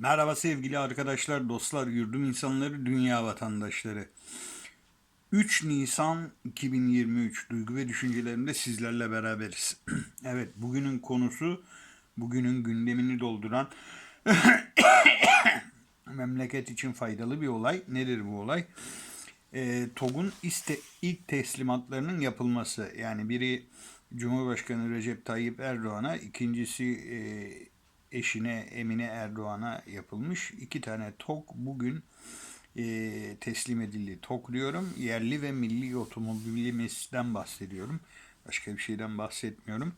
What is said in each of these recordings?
Merhaba sevgili arkadaşlar, dostlar, yurdum insanları, dünya vatandaşları. 3 Nisan 2023 duygu ve düşüncelerimde sizlerle beraberiz. evet, bugünün konusu, bugünün gündemini dolduran memleket için faydalı bir olay. Nedir bu olay? E, TOG'un iste, ilk teslimatlarının yapılması. Yani biri Cumhurbaşkanı Recep Tayyip Erdoğan'a, ikincisi e, eşine Emine Erdoğan'a yapılmış. iki tane TOG bugün e, teslim edildi. TOG diyorum, yerli ve milli otomobilimizden bahsediyorum. Başka bir şeyden bahsetmiyorum.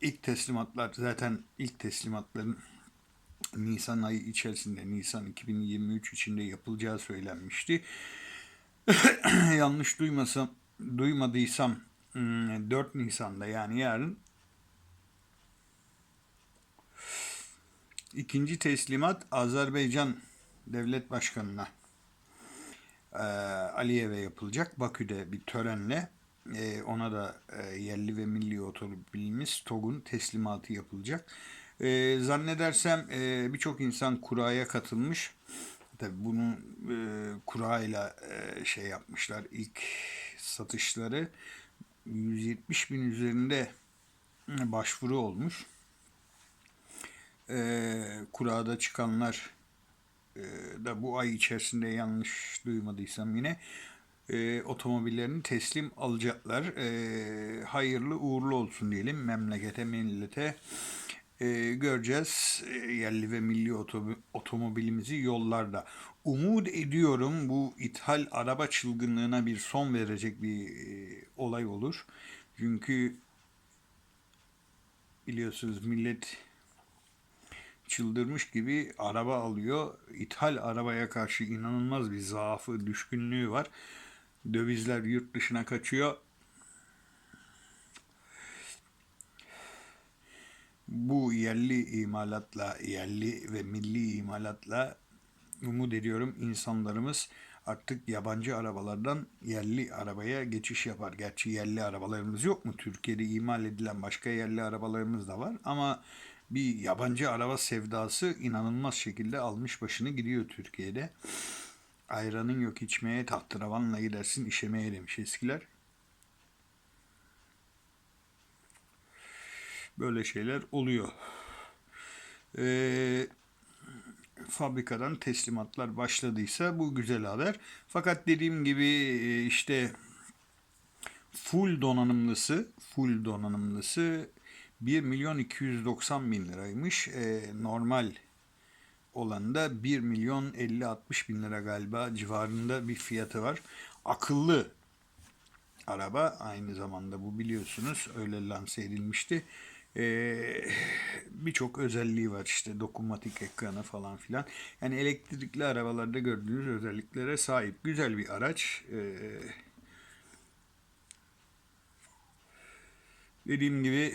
İlk teslimatlar zaten ilk teslimatların Nisan ayı içerisinde, Nisan 2023 içinde yapılacağı söylenmişti. Yanlış duymasam, duymadıysam 4 Nisan'da yani yarın ikinci teslimat Azerbaycan Devlet Başkanı'na e, Aliyev'e yapılacak. Bakü'de bir törenle e, ona da e, yerli ve milli otomobilimiz TOG'un teslimatı yapılacak. E, zannedersem e, birçok insan kuraya katılmış. Tabi bunu e, kurayla e, şey yapmışlar ilk satışları 170 bin üzerinde başvuru olmuş. E, kurada çıkanlar e, da bu ay içerisinde yanlış duymadıysam yine e, otomobillerini teslim alacaklar. E, hayırlı uğurlu olsun diyelim memlekete, millete. E, göreceğiz e, yerli ve milli otomobilimizi yollarda. Umut ediyorum bu ithal araba çılgınlığına bir son verecek bir e, olay olur. Çünkü biliyorsunuz millet çıldırmış gibi araba alıyor. İthal arabaya karşı inanılmaz bir zaafı, düşkünlüğü var. Dövizler yurt dışına kaçıyor. Bu yerli imalatla, yerli ve milli imalatla umut ediyorum insanlarımız artık yabancı arabalardan yerli arabaya geçiş yapar. Gerçi yerli arabalarımız yok mu? Türkiye'de imal edilen başka yerli arabalarımız da var ama bir yabancı araba sevdası inanılmaz şekilde almış başını gidiyor Türkiye'de. Ayranın yok içmeye tahtıravanla gidersin işemeye demiş eskiler. Böyle şeyler oluyor. Ee, fabrikadan teslimatlar başladıysa bu güzel haber. Fakat dediğim gibi e, işte full donanımlısı, full donanımlısı 1 milyon 290 bin liraymış. E, normal olan da 1 milyon 50-60 bin lira galiba civarında bir fiyatı var. Akıllı araba aynı zamanda bu biliyorsunuz öyle lanse edilmişti. Ee, birçok özelliği var işte dokunmatik ekranı falan filan. Yani elektrikli arabalarda gördüğünüz özelliklere sahip güzel bir araç. Ee, dediğim gibi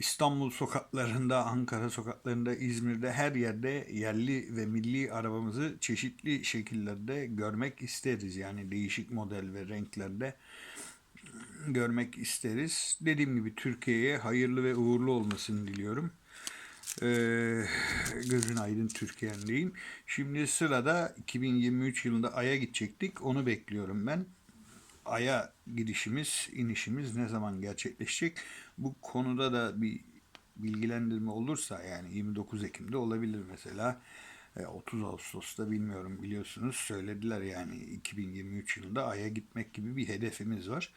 İstanbul sokaklarında, Ankara sokaklarında, İzmir'de her yerde yerli ve milli arabamızı çeşitli şekillerde görmek isteriz. Yani değişik model ve renklerde görmek isteriz. Dediğim gibi Türkiye'ye hayırlı ve uğurlu olmasını diliyorum. Ee, gözün aydın Türkiye'm diyeyim. Şimdi sırada 2023 yılında Ay'a gidecektik. Onu bekliyorum ben. Ay'a gidişimiz, inişimiz ne zaman gerçekleşecek? Bu konuda da bir bilgilendirme olursa yani 29 Ekim'de olabilir mesela. 30 Ağustos'ta bilmiyorum biliyorsunuz söylediler yani 2023 yılında Ay'a gitmek gibi bir hedefimiz var.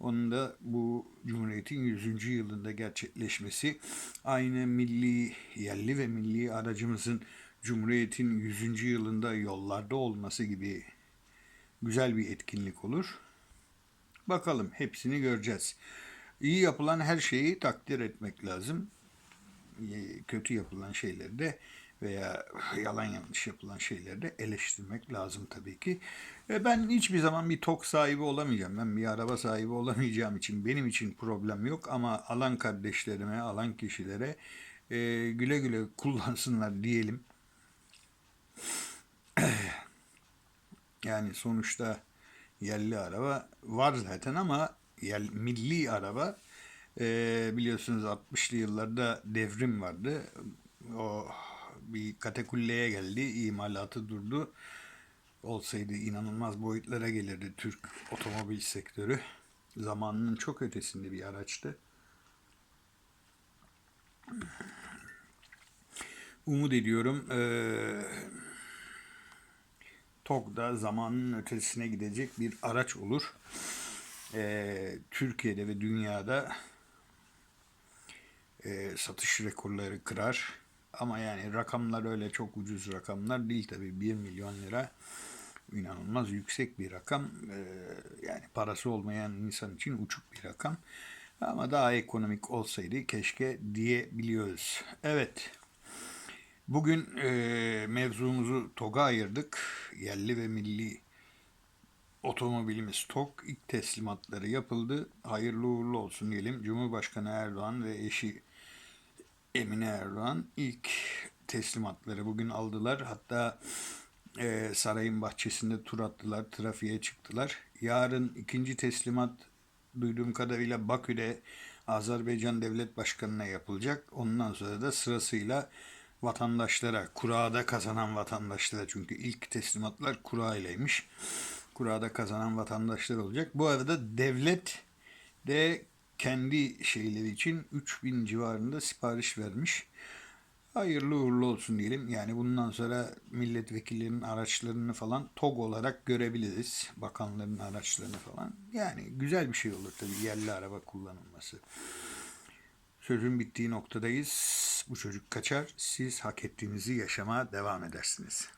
Onun da bu Cumhuriyet'in 100. yılında gerçekleşmesi aynı milli, yerli ve milli aracımızın Cumhuriyet'in 100. yılında yollarda olması gibi güzel bir etkinlik olur. Bakalım hepsini göreceğiz. İyi yapılan her şeyi takdir etmek lazım. Kötü yapılan şeyleri de veya yalan yanlış yapılan şeyleri de eleştirmek lazım tabii ki. E ben hiçbir zaman bir tok sahibi olamayacağım. Ben bir araba sahibi olamayacağım için benim için problem yok ama alan kardeşlerime, alan kişilere e, güle güle kullansınlar diyelim. Yani sonuçta yerli araba var zaten ama yer, milli araba e, biliyorsunuz 60'lı yıllarda devrim vardı. o bir katakulleye geldi. imalatı durdu. Olsaydı inanılmaz boyutlara gelirdi Türk otomobil sektörü. Zamanının çok ötesinde bir araçtı. Umut ediyorum eee TOG da zamanın ötesine gidecek bir araç olur. Eee, Türkiye'de ve dünyada eee, satış rekorları kırar. Ama yani rakamlar öyle çok ucuz rakamlar değil tabii. 1 milyon lira inanılmaz yüksek bir rakam. Eee, yani parası olmayan insan için uçuk bir rakam. Ama daha ekonomik olsaydı keşke diyebiliyoruz. Evet. Bugün eee, mevzumuzu TOG'a ayırdık. Yerli ve milli otomobilimiz TOG ilk teslimatları yapıldı. Hayırlı uğurlu olsun diyelim. Cumhurbaşkanı Erdoğan ve eşi Emine Erdoğan ilk teslimatları bugün aldılar. Hatta eee, sarayın bahçesinde tur attılar, trafiğe çıktılar. Yarın ikinci teslimat duyduğum kadarıyla Bakü'de Azerbaycan Devlet Başkanı'na yapılacak. Ondan sonra da sırasıyla vatandaşlara, kurada kazanan vatandaşlara çünkü ilk teslimatlar kura ileymiş. Kurada kazanan vatandaşlar olacak. Bu arada devlet de kendi şeyleri için 3000 civarında sipariş vermiş. Hayırlı uğurlu olsun diyelim. Yani bundan sonra milletvekillerinin araçlarını falan TOG olarak görebiliriz. Bakanların araçlarını falan. Yani güzel bir şey olur tabii yerli araba kullanılması. Sözün bittiği noktadayız. Bu çocuk kaçar. Siz hak ettiğinizi yaşamaya devam edersiniz.